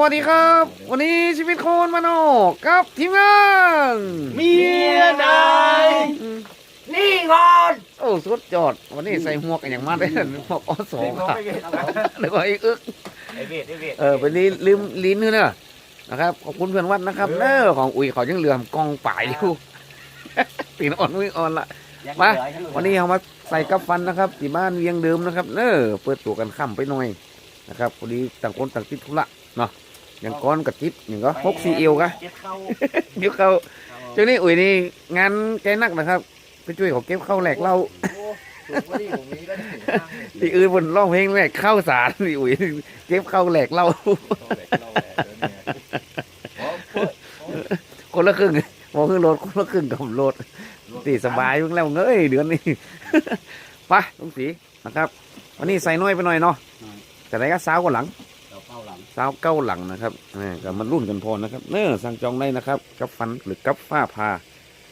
วัสดีครับ วันนี้ชีวิตโคนมานอกกับทีมงานเมียนายอืมนี่ก่อนโอ้สุดยอด วันนี้ใส่หมวกกันอย่างมากเลยหมวกอสองคค่ะรับแล้วก็ไอ้อึกไอเวทไอเวทเออไปลืมลืมลิ้นด้วยเนอะนะครับขอบคุณเพื่อนวัดนะครับเนอของอุ๋ยเขายังเหลือมกองป่ายอยู่ตีนอ่อนวิ่งอ่อนละมาวันนี้เอามาใส่กับฟันนะครับที่บ้านเวียงเดิมนะครับเนอเปิดตัวกันค่ำไปหน่อยนะครับพอดีต่างคนต่างติดธุระเนาะ อย่างก้อนกับจิบอย่างก็พกซีเอวกะเจ็บเข้าเดี๋ยวเขาช่วงนี้อุ๋ยนี่งานแกนักนะครับไปช่วยเขาเก็บข้าวแหลกเหล้าที่อื่นบนร้องเพลงแหลกข้าวสารนี่อุ๋ยเก็บข้าวแหลกเหล้าคนละครึ่งมองขึ้นรถคนละครึ่งกับรถตีสบายเพิ่งแล้วเงยเดือนนี้ไปลุงสีนะครับ วันนี้ใส่น้อยไปหน่อยเนาะแต่ไหนก็สาวกว่าหลัง สาวเก้าหลังนะครับนี่ก็มันรุ่นกันพอนะครับ เน้อสั่งจองได้นะครับกับฟันหรือกับฝ้าพา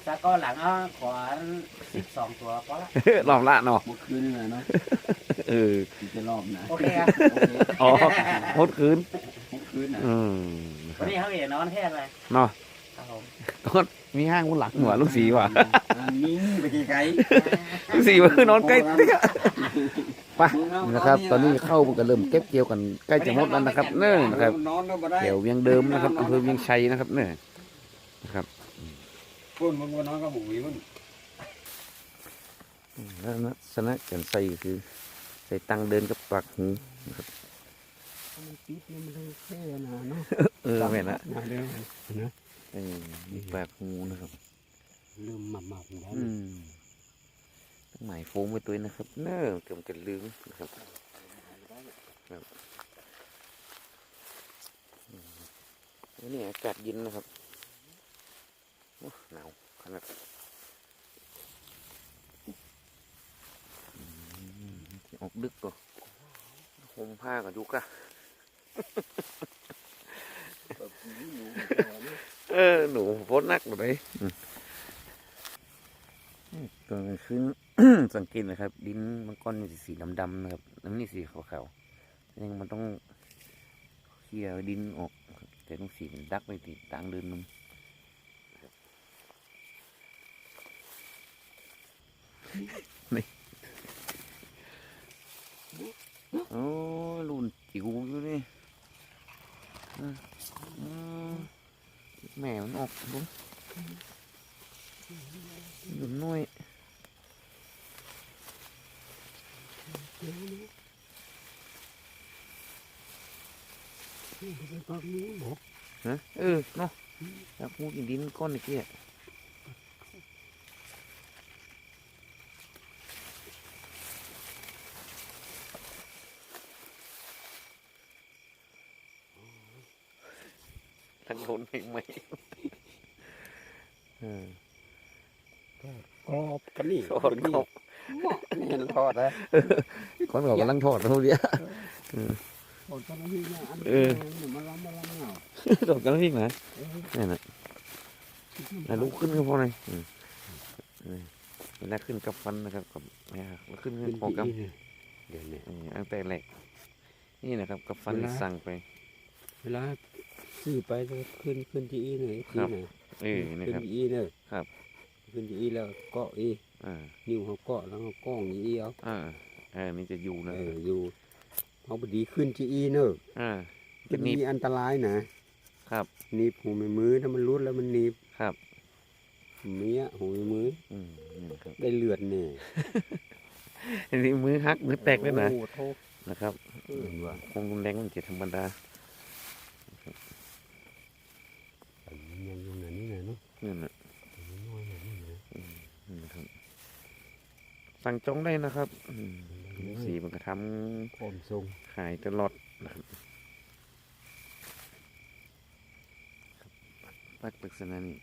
สะก็หลังอะขวานสิบสองตัวก็ละลองละเนาะเมื่อคืนนี่แหละเนาะเออที่จะรอบนะโอเคครับโอเคอ๋อหดคืนเมื่อคืนนะอืมนะควัรับนนี้เขาเห็นนอนแค่ไหนเนาะครับผมก็มีห้างบนหลังหัวลูกสีว่ะอันนี้ไปไกลลูกสีว่าคือนอนใกล้ติ๊กอะ ไปๆนะครับ ตอนนี้เข้ากันเริ่มเก็บเกี่ยวกันใกล้จะหมดแล้วนะครับเน้อนะครับนอนก็บ่ได้แถวเวียงเดิมนะครับอำเภอเวียงชัยนะครับเน้อนะครับปุ่นมันก็นอนก็บุ๋ยมันแล้วนะสนะกันใส่คือใส่ตังเดินกับปากหูมันปิดนี่มันเลยแค่นะเนาะเออแม่นละมาเร็วนะเออมีปากหูนะครับเริ่มหมับๆแล้วอืมต้อง หมายโฟมไว้ตัวนะครับ เนอะเกือบจะลืมนะครับวันนี้อากาศเย็นนะครับหนาวขนาดออกดึกตัวห่มผ้ากับยุกอะเออ หนูโพสต์นักเลยอืมตอนกลางคืน สังเกตนะครับดินมันก้อนมีสีดำๆนะครับน้ำนี่สีขาวๆยังมันต้องเคลียร์ดินออกครับแต่ต้องสีมันดักไปติดต่างเดินมันครับนี่โอ้รุ่นจิ๋วอยู่นี่อืมอืมแม่มันออกบุ้งหยุดน้อย ฮะเออเนาะอยากพูดอีกดินก้อนอีกเนี่ยทั้งโดนไม่ไหมเออ กรอบกันนี่ทอดกรอบนี่เห็นทอดแล้วคนเขากำลังทอดเท่าเนี้ยทอ ดกันนี่นะอันเออนี้มันล้ำมันล้ำเงาทอดกันพี่นะนี่นะแล้วลุกขึ้นก็พอเลยอืมนี่เวลาขึ้นกับฟันนะครับกับเนี่ยแล้วขึ้นขึ้นพอกับเดี๋ยวนี้อืมอันแต่แรกนี่นะครับกับฟันที่สั่งไป เวลาซื้อไปก็ขึ้นขึ้นที่อีหน่อยครับที่น่ะเออนะขึ้นครับที่อีเนอะครับขึ้นที่อีแล้วเกาะอีอ่านิ้วเขาเกาะแล้วเขาก้องอีเอาอ่าอ่านี่จะอยู่นะเอออยู่ เขาบดีขึ้นที่อีเนอะอ่าจะจะหนีมีบอันตรายนะครับหนีบหูไม่มือถ้ามันรุดแล้วมันหนีบครับเมียหูไม่มืออืมนี่นะครับได้เลือดเนี่ยอันนี้มือหักมือแตกด้วยนะโอ้โหโทษนะครับเออว่ะคงรุนแรงมันจะธรรมดายังยังไงนี่ไงเนาะนี่นะน้อยหน่อยนี่นะนี่นะครับสั่งจองได้นะครับอืม สีมันก็ทพร้อมทรงำขายตลอดนะครับปักปรึกษณะนี่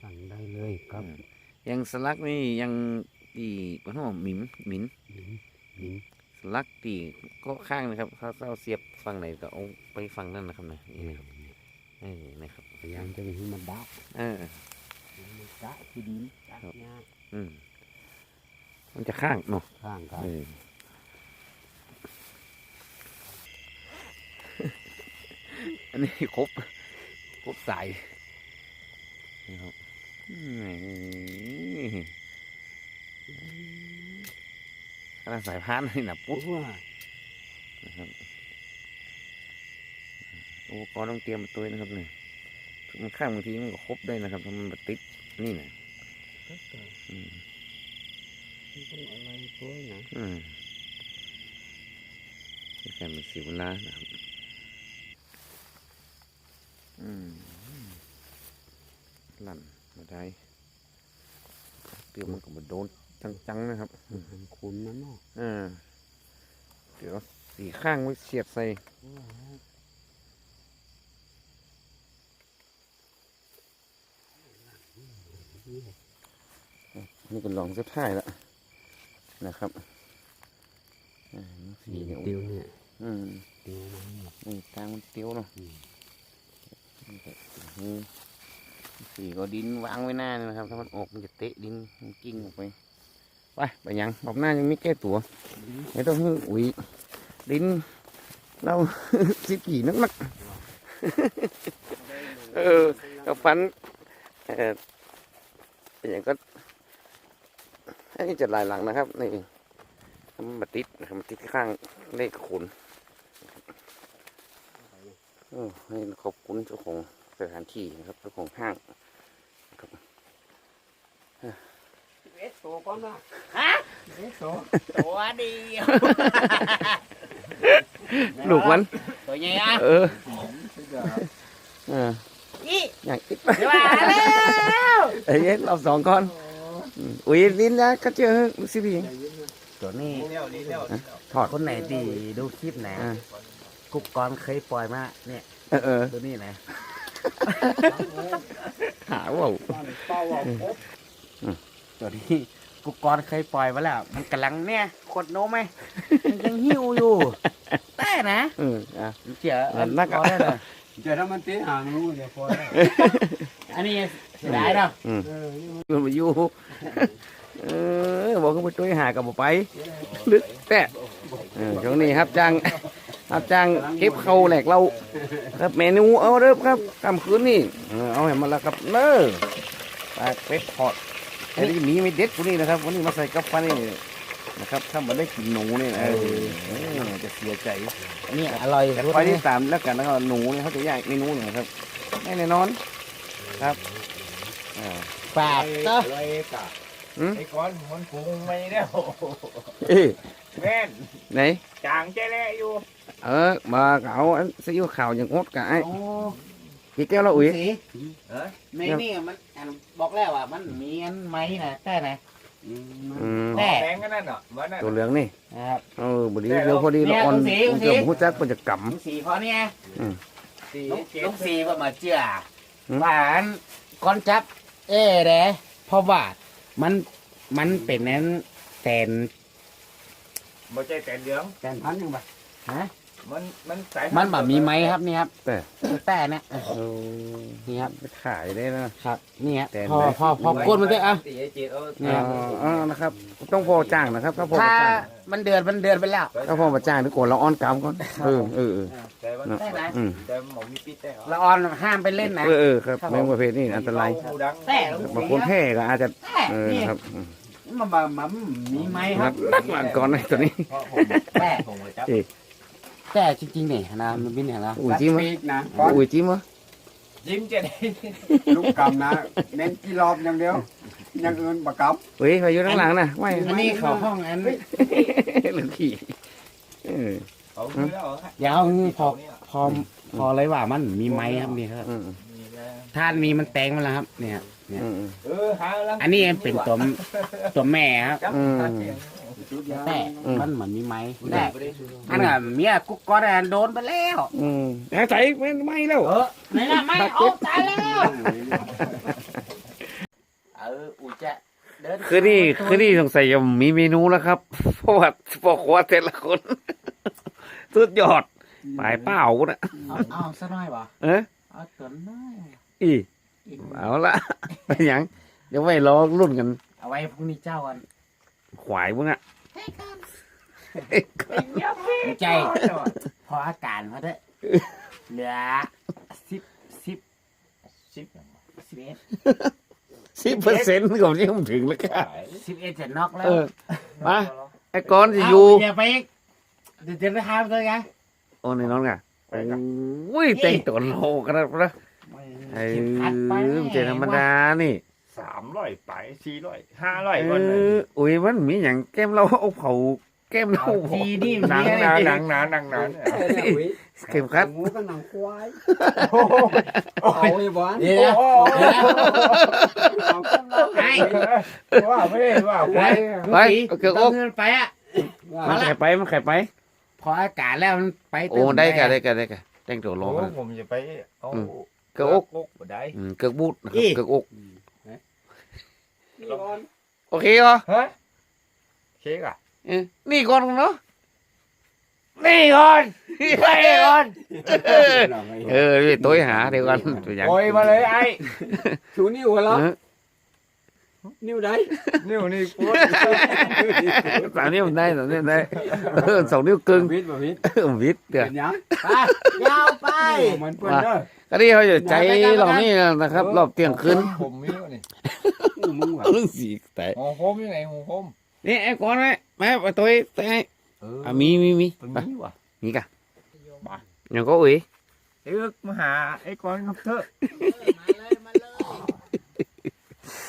สั่งได้เลยครับอืมยังสลักนี่ยังอีวันหอมหมิมหมินหนิงหนิงสลักตี ก็ข้างนะครับถ้าเราเสียบฝั่งไหนก็เอาไปฝั่งนั้นนะครับนะนี่นะครับเออนะครับพยายามจะไม่ให้มันดับเออมันกะที่ดินกะหญ้าอืมมันจะข้างเนาะข้างกันเอออันนี้ครบครบสายนี่ครับนี่ขนาดสายพานนี่นะปุ๊บว่า นะครับอุปกรณ์ต้องเตรียมมาตัวนะครับเนี่ยมันข้างบางทีมันก็ครบได้นะครับถ้ามันมาติดนี่นะก็เกิดอืมต้องอะไรตัวนะอืมนี่แค่มันสีเวลานะครับอืมลั่นมาได้เดี๋ยวมันก็มาโดนจังๆนะครับ มันคุ้นมันเนาะอ่าเดี๋ยว สีข้างไว้เสียบใส่นี่ก็ลองเสื้อผ้าแล้วนะครับอ่าสีเหนียวเดียวเนี่ยอืมเดียวมันเนี่ยนี่กลางมันเตี้ยวเนาะอืมนี่ก็อืมสีก็ดินวางไว้หน้านี่นะครับ ถ้ามันออกมันจะเตะดินมันกิ้งออกไป ไปไปยังบอกหน้ายังไม่แก้ตัวไม่ต้องให้อุ้ย ดินเราสิกี่นักนักๆเออก็ฟันเออเป็นอย่างก็อันนี้จะลายหลังนะครับนี่มันมาติดนะครับมาติดที่ข้างเลขขุนโอ้ให้ขอบคุณเจ้าของสถานที่นะครับเจ้าของห้างเอ็ดตัวก่อนนะฮะเอ็ดตัวตัวเดียว ลูกมัน ตัวใหญ่อะเออสุดยอดเออนี่อย่างติดเดี๋ยวมาแล้วเอ้ยเราสองคนอืมอุ้ยลิ้นนะก็เจอสิพี่ตัวนี้ถอดคนไหนตีดูคลิปไหนอ่ากุ๊กกอนเคยปล่อยมาเนี่ยเออเออตัวนี้นะหาว่าเป้าเอาครบตัวนี้ กุ๊กกอนเคยปล่อยมาแล้ว มันกำลังเนี่ยขดนมไหมมันยังหิวอยู่แต่นะเอออะ เจี๋ยเออนักอะ พอได้เลยเดี๋ยวถ้ามันตีหางรู้เดี๋ยวพอได้อันนี้เสียดายเนาะอืมเออนี่มันมันมาอยู่เออบอกเขาไปช่วยหากับบ่ไปลึกแต่เออช่วงนี้ครับจ้างครับจ้างเก็บเขาแหลกเราครับเมนูเอาเริ่มครับกำคืนนี่เออเอาให้มันละครับเนอปลาเป็ดทอด ไอ้ที่มีไม่เด็ดพวกนี้นะครับวันนี้มาใส่กับฟันนี่นะครับถ้ามันได้กินหนูนี่นะเออเออจะเสียใจอันนี้อร่อยแต่สุดคอยเลที่ยตามแล้วกันแล้วก็หนูเนี่ยเขาจะย่างเมนูหนึ่งครับแน่นอนครับอ่าฝากเนาะไรกะอืมไอ้ก้อนมันปรุงไม่ได้โเอ้ยแม่นไหนจางใจแล้อยู่ เออมาเอาอันซีอิ๊วขาวอย่างงดกะไอ้ กี่แก้วและอุ้ยสีเออในนี่มันอันบอกแล้วว่ามันมีอันไม้นะแต่นะอืมอืมแน่แดงกันนั่นเหรอมันนั่นตัวเหลืองนี่นะครับเออบุรีเดียวพอดีเนี่ละยอ่อนตรงสีตรงสีเกือบหูจักมันจะกลุงสีพอเนี่ยสี่ลุงเจ็ดลุงสีว่ามาเจืออืมหวานก้อนจับ เอ้เด้เพราะว่ามันมันเป็นนั้นแตนบ่ใจแต่เหลืองแกนพันยังไงฮะ มันมันสายมันแบบมีไม้ครับนี่ครับำแต่แต่เนี่ยเออนี่ครับไปขายได้นะ ครับนี่ฮะแตนพอไหมพอพอก้นมันก็อะสี่เจ็ดเออเนี่ยอ๋ออ๋อนะครับ ต้องพอจ้างนะครับ ถ้าพอถ้าจ้างมันเดือนมันเดือนไปแล้ว ถ้าพอมาจ้างทุกคนเราอ้อนกำก่อนเออเออเออแต่มันแต่นะอืมแต่หมอมีปิดแต่ละออนห้ามไปเล่นนะ เออเออครับแมงประเภทนี้อันตรายหูดังแต่ลุงบางสีคนแพ้ก็อาจจะแต่เออนี่ครับอืมมันมามันมีไม้คนัรักบนักหลังก่อนนะตัวนี้ เพราะผมแต่ผมเลยจับ แต่จริงๆเนี่ยนะมันบินเนี่ยนะอุ้ยจิ้มวะปีกนะก้อนอุ้ยจิ้มวะยิ้มจะได้ลูกกำนะเน้นกี่รอบอย่างเดียวอย่างอื่นบักกับเฮ้ยไปอยู่ข้างหลังนะไม่อันนี้เขาห้องอันหรือขี่เออเขาคือแล้วเหรอเดี๋ยวพอพอพอเลยว่ามันมีไม้ครับนี่ครับอืมนี่นะท่านมีมันแตงมาแล้วครับ เนี่ยเนี่ยอืมอืมเออหาแล้วอันนี้เป็นตัวตัวแม่ครับ จับอืมตัดเสียงจุดยาแต่อืมมันเหมือนมีไม้แต่แต่ไม่ได้ซื้ออันนั้นเมียกุ๊กก้อนอันโดนไปแล้วอืมแต่ใส่ไม่ไม่แล้วเออไหนล่ะไม่เอาตายแล้วเอออุยจะเดินคือนี่คือนี่สงสัยจะมีเมนูแล้วครับเพราะว่าพอครัวแต่ละคนสุดยอดปลายเป้ากูนะเอาเอาซะหน่อยบ่เอ๊ะเอาตัวน้อยอีเอาละไปหยังเดี๋ยวไว้รอรุ่นกัน เอาไว้พรุ่งนี้เจ้ากันขวายมึงอะไม่ ใจพออาการเขาเด้อเหลือสิบสิบชิปสิบเอ็ดสิบเปอร์เซ็นต์ของที่ผมถึงแล้วค่ะสิบเอ็ดจะน็อกแล้วเออมาไอ้ก้อนจะอยู่อย่าไปอีกเดี๋ยวจะได้ห้ามเลยไงโอ้ในน้องไงโอ้ยแต่งตัวโลกันแล้วนะเออขัดไปมันเจธรรมดานี่ สามร้อยไปสี่ร้อยห้าร้อยเอคนเลยออุ้ยมันมีอย่างแก้มเราเอาเผาแก้มเราทีนี่หนังมีอะไรหนังหนังหนังหนังหนังเออเนี่ยอุ้ยเข็มขัดหมูกับหนังควายโอ้โหเอาไอ้บ้านเดี๋ยวโอ้นะโหเอาข้างนอกไอ้ ว่าไม่ได้ว่าไปไปเอาเกือบต้ออกงเงินไปอะมันไข่ไปมันไข่ไป พออากาศแล้วมันไปโอ้ได้กันได้กันได้กันแต่งตัวโลโอ้กันผมจะไปเอาเกือบอกกได้อืมเกือบบูดนะครับเกือบอกนี่ก่อน โอเคเหรอ ฮะเค้กอะเออนี่ก่อนเนาะ นี่ก่อนนี่ก่อน เออเออไปตัวหาเดี๋ยวกันตัวอย่างโอยมาเลยไอ้ชูนิ้วเหรอ เออ นิ้วไหนนิ้วนี่ปุ๊บสามนิ้วได้สามนิ้วได้เออสองนิ้วกึ่งวิทย์บ่วิทย์เออวิทย์เดี๋ยวเป็นหยังไปยาวไปเหมือนเพื่อนเด้อก็นี่เขาจะใจเรานี่นะครับ รอบเที่ยงคืนผมมีวะนี่อู้มึงว่ะเรื่องสีแต่หัวผมยังไงหัวผมนี่ไอ้ก่อนไหมแม่ไปตัวแต่ให้เอออะมีมีมีมันไปมีว่ะนี่กะยังก็อุ้ยเอ้ยมาหาไอ้ก้อนเถอะมาเลยมาเลย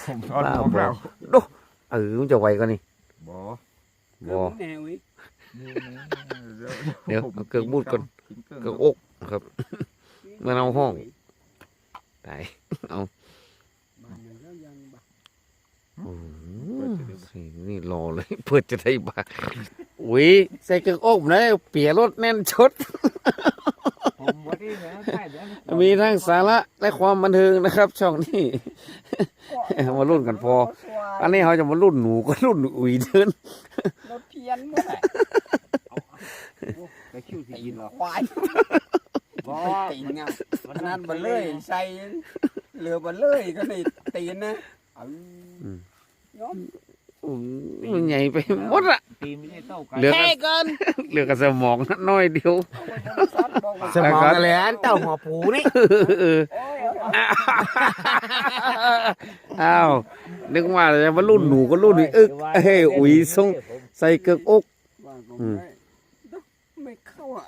ผมทอดหมวกแล้วเออมันจะไวกว่านี่บ่บ่แนวอีกเดี๋ยวเอาเกือกบูดก่อนเกือบอกครับเมื่อเอาห้อง ตายเอาโอ้โหนี่รอเลยเพื่อจะได้บาอุ้ยใส่เกือกอกนะเปียรถแน่นชดผม ว่าที่นะใช่เดี๋ยวมีทั้งสาระและความบันเทิงนะครับ ช่องนี้ มารุ่นกันพอ อันนี้เขาจะมารุ่นหนูก็รุ่นอุ๋ยเดินรถเพี้ยนหมดแหละไปคิวที่ยินหรอควายบ่ตีนไงวันนั้นบ่เลยใส่เรือบ่เลยก็นี่ตีนนะเอาย้อมอื มมันใหญ่ไปหมดอะตีไม่ได้เท่ากันเหลือกันเหลือกับสมองน้อยเดียวซัดบอกว่าสมองกันเลยอันเต้าหัวผูนี่เออโอ้ยเอาอ้าวนึกว่าจะมารุ่นหนูก็รุ่นอีกอึกเฮ้ยอุ๋ยส่งใส่เกือกอกว่าก็อืมไม่ไม่เข้าอะ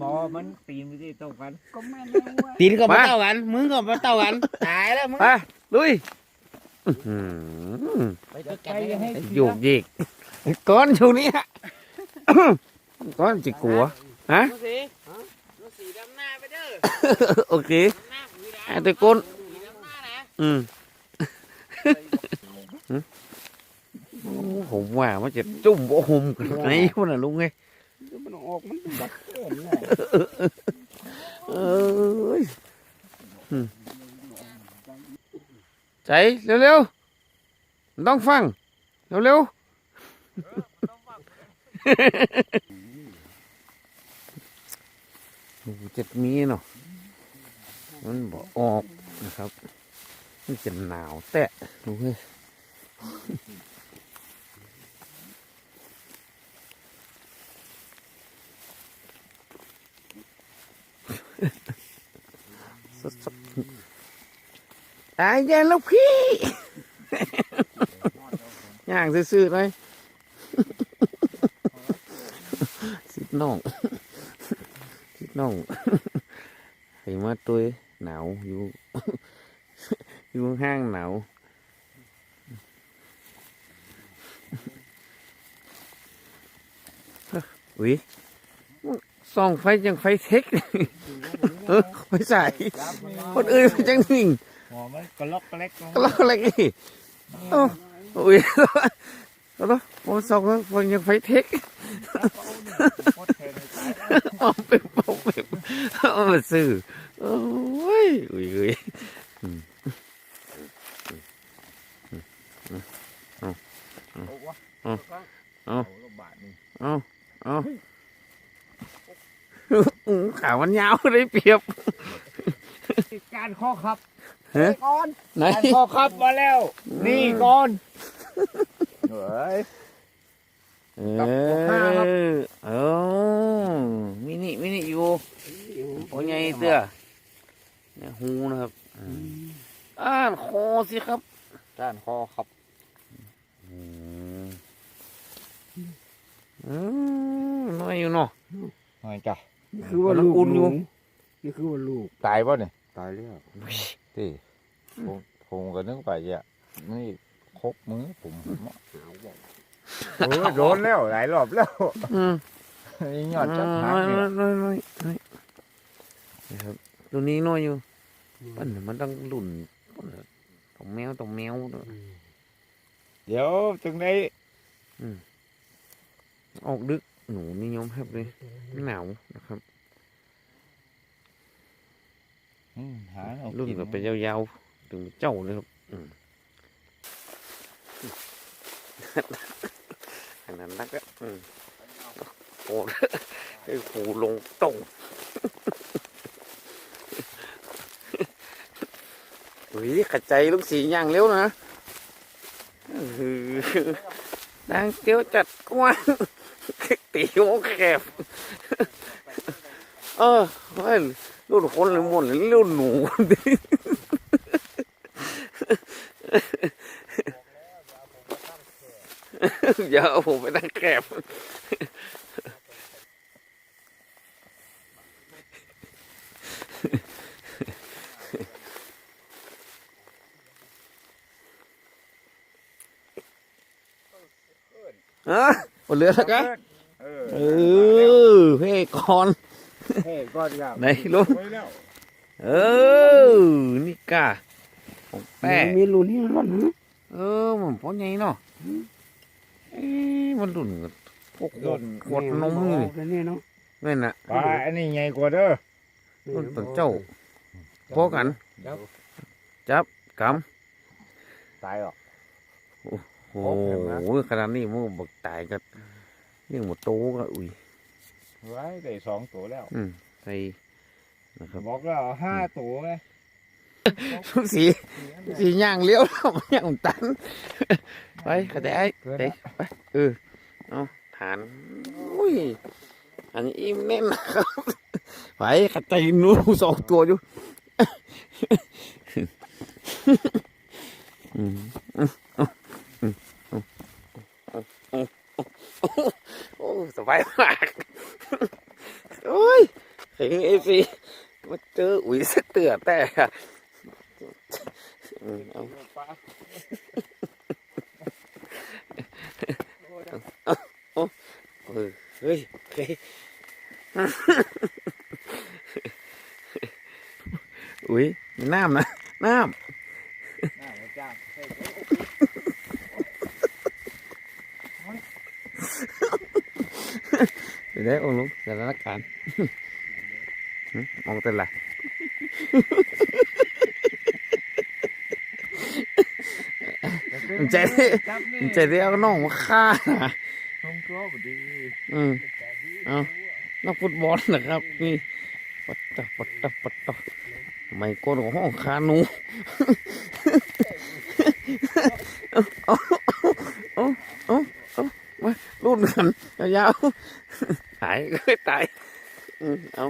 บอมันตีไม่ได้เท่ากันก็แม่นแล้วว่าตีนก็มาเท่ากันมึงก็มาเท่ากันตายแล้วมึงไปลุยอื้อ หือไปไกลให้โยกเยกก้อนอยู่นี่ฮะก้อนจิกลัวฮะดูสิดูสีดำหน้าไปเด้อโอเคดำหน้าผีดไอ้ตะก้นำสีดำหน้านะอืมโอ้ผมว่ามันจะจุ่มโอ้โหมกันไหนวะน่ะลุงไงเดี๋ยวมันออกมันบัดเกินเลยเอ้ยอืม ใจเร็วๆต้องฟัง เร็วๆโอ้โหจะมีเนาะมันบอกออกนะครับมันจะหนาวแตะดูเฮ้ยสดๆ ตายแย่แล้วพี่ย่างซื่อๆเลยสิบน้องสิบน้องให้มาตัวหนาวอยู่อยู่ห้างหนาวอุ้ยส่องไฟยังไฟเทคเออไฟใส่คนอื่นจังหนิง หัวมันกระลอกกระเล็กก็แล้วอะไรกี่โอ้อุ้ยแล้วแล้วผมส่องแล้วผมยังไฟเทคเอาไปเอาไปเอามาซื้อโอ้ยอุ้ยอุ้ยอืมอืมอืมเอานี่เอาเอาอื้อขามันยาวได้เปรียบการข้อครับเฮ้ยก่อนไหนการข้อครับมาแล้ว นี่ก่อนเฮ้ยเอกับข้าวครับอเออมินิมินิอยู่โอ้ยไงเตื้อเนี่ยหูนะครับอืมอ่านคอสิครับการข้อครับอืมอืมน้อยอยู่เนาะหน่อยจ้ะนี่คือว่าลูกอุ่นอยู่หนี่คือว่าลูกตายป่ะเนี่ยตายแล้ว ที่ผมผมก็นึกไปอะนี่คกมือผมโอ้ยโดนแล้วหลายรอบแล้วอืมนี่ยอดจับหาน้อยเนี่ยน้อยน้อยน้อยนะครับตัวนี้น้อยอยู่ปั้นมันต้องหลุ่นปั้นตองแมวตองแมวเดี๋ยวจึงได้ออกดึกหนูนิยมครับเลยหนาวนะครับ อืม หาเอารุ่นกินแบบไปยาวๆถึงเจ้าเลยครับอืมอันนั้นนักอะอืมโอ้ไอ้หูลงตรงเฮ้ยขัดใจลูกสีอย่างเร็วนะอื้อหือนางเตี้ยวจัดกว้างตีโมแคบเออเฮ้ ยรุ่นคนหรือหมดหรือรุ่นหนูอย่าเอาผมไปนั่งแคบฮะหมดเรือแล้วกันเออเออเพ่ก่อน เฮ้ยก้อนครับไหนลูกไว้แล้วเออนี่กาของแป้มีรุ่นนี้รุ่นนะเออมันพอใหญ่เนาะเอ๊ะมันดุนกับพวกขวดขวดนมนี่นี่นี่เนาะนั่นน่ะปลาอันนี้ใหญ่กว่าเด้อรุ่นตัวเจ้าพอกันครับจับกตายหรอกำโอ้ครบเห็นไหมโหขนาดนี้มันบักตายกันเรื่องหมดโตก็อุ้ย ไว้ได้สองตัวแล้ว อืมใส่นะครับบอกแล้วเอาห้าตัวไงทุกสีสีย่างเลี้ยวแล้วย่างตันไปกระแดไอ้เกิดไปละไปเออเอาฐานอุ้ยอันนี้อิ่มแน่นนะครับไปขัดใจหนูสองตัวอยู่ อืมอืมอืมอืมอืมอืมโอ้สบายมากโอ้ยเห็นเอซีมาเจออุ้ยสักเตื อแต่เฮ้ยเฮ้ยอุ้ยมีน้ำนะ น้หน้าพระเจ้าเฮ้ยำเดี๋ยวได้องค์ลุงสถานการณ์หึมองเป็นไร มันใจมันใจเรียกน้องมาฆ่านะทงตัวพอดีอืมเอานักฟุตบอลนะครับ นี่ปัตตะปัตตะปัตตะไม่โกนของห้องคาหนูเอาเอาเอาเอามารุ่นกันยาวๆตายก็ตายอืมเอา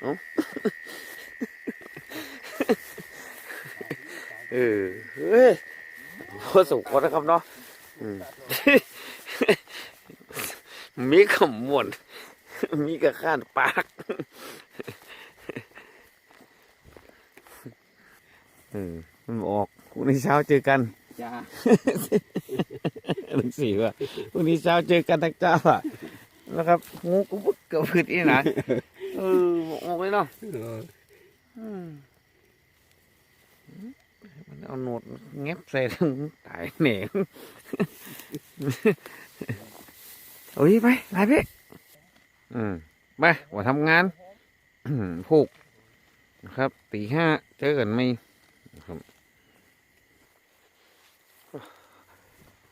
เอาเออเฮ้ย สุขคนนะครับเนาะมีขมวน มีกระข้านปากเออมันออกพรุ่งนี้เช้าเจอกันจ้าหนึ่งสี่ว่าพรุ่งนี้เช้าเจอกันทักเจ้าอะนะครับงูกูบึกเกือบผิดอีนะเออออกเลยเนาะ เออ อืมมัน เอาโนดแงบใส่ทั้งตายเหน่งโอ้ยไปไปพี่อืมไปว่าทำงานผูกนะครับตีห้าเจอกันไหมครับ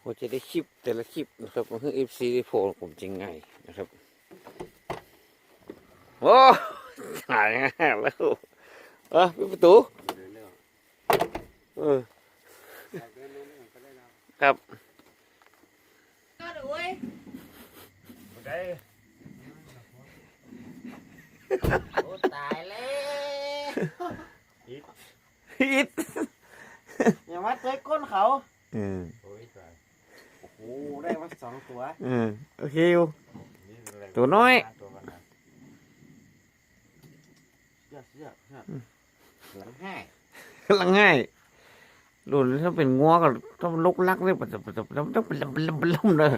ว่าจะได้คลิปแต่ละคลิปนะครับมันคือเอฟซีด้โผล่ผมจริงไงนะครับโอ้ถ่ายง่ายแล้วเออปิดประตู เออ ครับได้โอ้ตายแล้วฮิตอย่ามาเจอก้นเขาอืมโอ้ยตายโอ้โหได้มาสองตัวอืมโอเคอยู่นี่เป็นอะไรตัวน้อย ตัวมันนะ เสือกเสือกเสือกหลังให้ กำลังง่ายหลุน ถ้าเป็นงัวก็ต้องลุกลักเลยปัจจุบันต้องเป็นลำลำลำเลย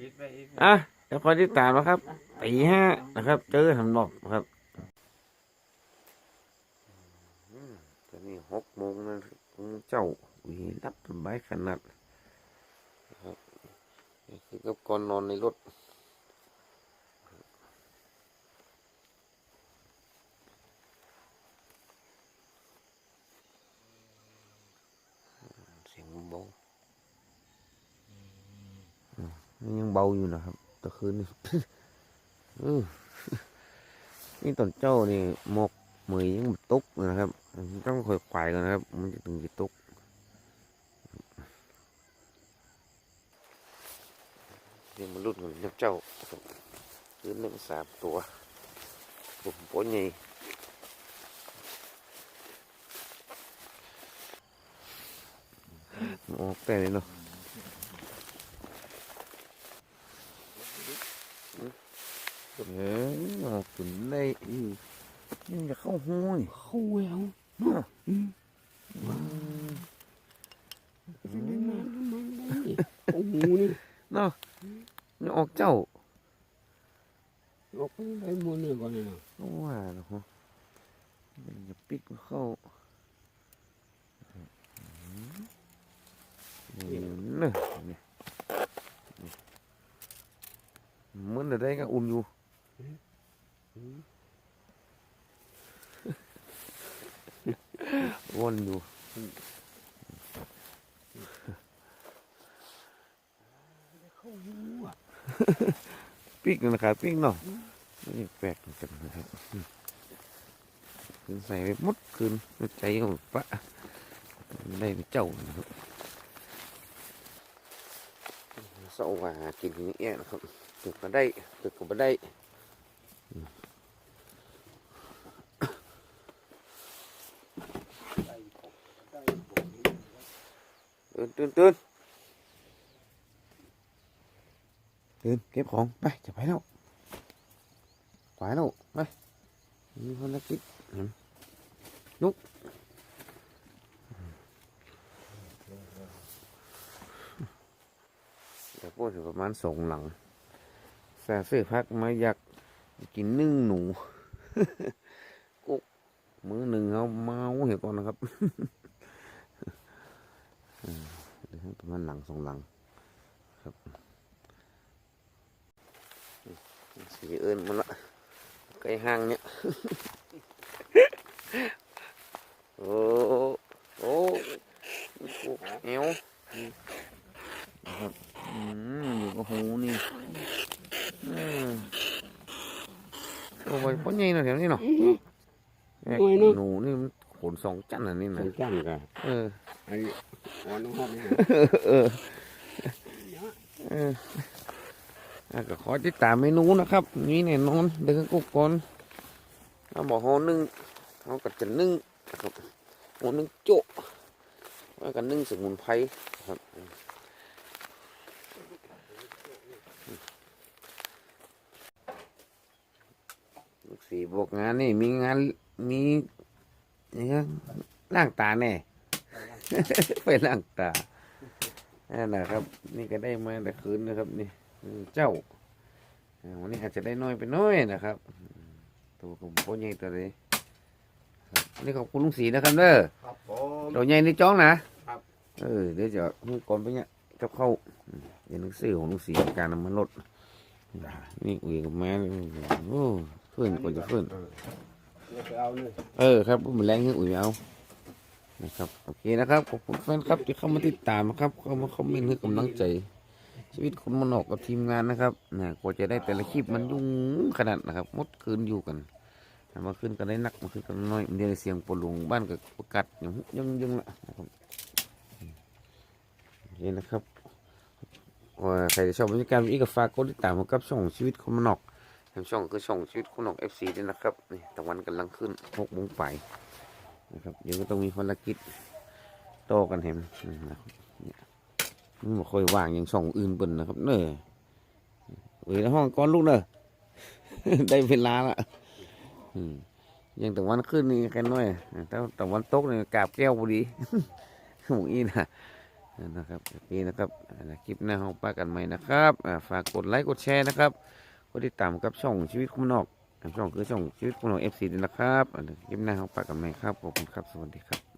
อีกไปอีกไปอะเดี๋ยวคอยติดตามนะครับตีห้านะครับ เจอทำนอกครับตอนนี้หกโมงนะเจ้าวีรับสบายขนาดครับคือกับก่อนนอนในรถเสียงเบาอืมนี่ยังเบาอยู่นะครับตะคืนนี่นี่ตอนเจ้านี่หมกมือยังตุกนะครับ ต้องคอยควายกันนะครับ มันจะถึงจะตุกเดี๋ยวมันรุดกันยับเจ้าคืนหนึ่งสามตัวผมป้ใหญ่ออกแต่เลยเนาะ เออออกถึงได้อีกยังจะเข้าห้อยเข้าแหววเนาะอืมโอ้โหนี่เนาะนี่ออกเจ้าออกไปได้หมดเลยก่อนนี่นะก็ว่าเนาะมันจะปิดเข้านี่เนอะนี่เหมือนจะได้ก็อุ่นอยู่ วนอยู่ปีกนะครับปีกเนาะนี่แปลกเหมือนกันนะครับอืมคืนใส่ไปหมดคืนใจของปะได้ไปเจ้านะครับเสาว่าหากินอย่างเงี้ยนะครับตึกก็ได้ตึกก็ไม่ได้อืม ตื่นตื่นตื่นเดินเก็บของ ไป จะไปแล้วไปแล้ว ไป มีภารกิจนลุกเดี๋ยวพูดถึงประมาณสองหลังแซ่ซื้อพักมายาก กินนึ่งหนูกุ๊กมือหนึ่งเอาเมาเห็นก่อนนะครับเดี๋ยวประมาณหลังสองหลังครับสีเอิญมันละไก่ห้างเนี่ยโอ้โอ้เอวนะครับอืมอยู่กับหูนี่ อืมโอ้ยพ่อใหญ่หน่อยแถวนี้เนาะแอกหนูนี่มันขนสองจันอันนี้ใส่นะจ้างกันเออ ไอ้อ่อนน้องหอบนี่เออเอออะก็ขอติดตามเมนูนะครับนี่แน่นอนเดินกุ๊กก่อนเราบอกหอนึ่งเขาก็จะนึ่งนะครับหอนึ่งโจ๊ะแล้วก็นึ่งสมุนไพรครับ สีบอกงานนี่มีงานมีนี่ครับล่างตาแน่ ไปล่างตานั่นนะครับ นี่ก็ได้มาแต่คืนนะครับ นี่อืมเจ้าอ่าวันนี้อาจจะได้น้อยไปน้อยนะครับอืมตัวผมโคใหญ่ตัวเลยครับวันนี้ขอบคุณลุงศรีนะครับเด้อครับผมตัวใหญ่ในจ้องนะครับเออเดี๋ยวจะมือก่อนไปเนี่ยกับเข้าวอืมเดี๋ยวหนังสือของลุงศรีการนำมันลดนี่อุ้ยกับแม่โอ้ ฟื้นกว่าจะฟื้นเดี๋ยวไปเออครับมันแรงขึ้นอุ้ยเอานะครับโอเคนะครับขอบคุณแฟนครับที่เข้ามาติดตามนะครับเข้ามาคอมเมนต์ให้กำลังใจ ชีวิตคนมนอกกับทีมงานนะครับนะกว่าจะได้แต่ละคลิปมันยุ่งขนาดนะครับมดคืนอยู่กันมาขึ้นกันได้นักมาขึ้นกันน้อยเดียวเสียงปลงบ้านกับประกัดอย่างยังยังละนะครับโอเคนะครับใครจะชอบบรรยากาศนี้ก็ฝากกดติดตามกับช่องชีวิตคนมนอก ช่องคือช่องชีวิตคนนอกเอฟซีด้วยนะครับนี่ตะวันกำลังขึ้นหกโมงไปนะครับเดี๋ยวก็ต้องมีภารกิจโตกันเห็นนะครับเนี่ยมันบ่ค่อยว่างอย่างช่องอื่นเปิ่นนะครับ เนอะเอ้ยห้องก้อนลูกเนอะได้เวลาละอืมยังตะวันขึ้นนี่แค่น้อยแต่ตะวันตกนี่กาบแก้วพอดีหมูอีนะนะครับนี่นะครับคลิปหน้าของป้ากันใหม่นะครับฝากกดไลค์กดแชร์นะครับ กดติดตามกับช่องชีวิตคุณนอกช่องคือช่องชีวิตคุณนอกเอฟซีด้วยนะครับอ่าคลิปหน้าของปากับแม่ครับขอบคุณครับสวัสดีครับ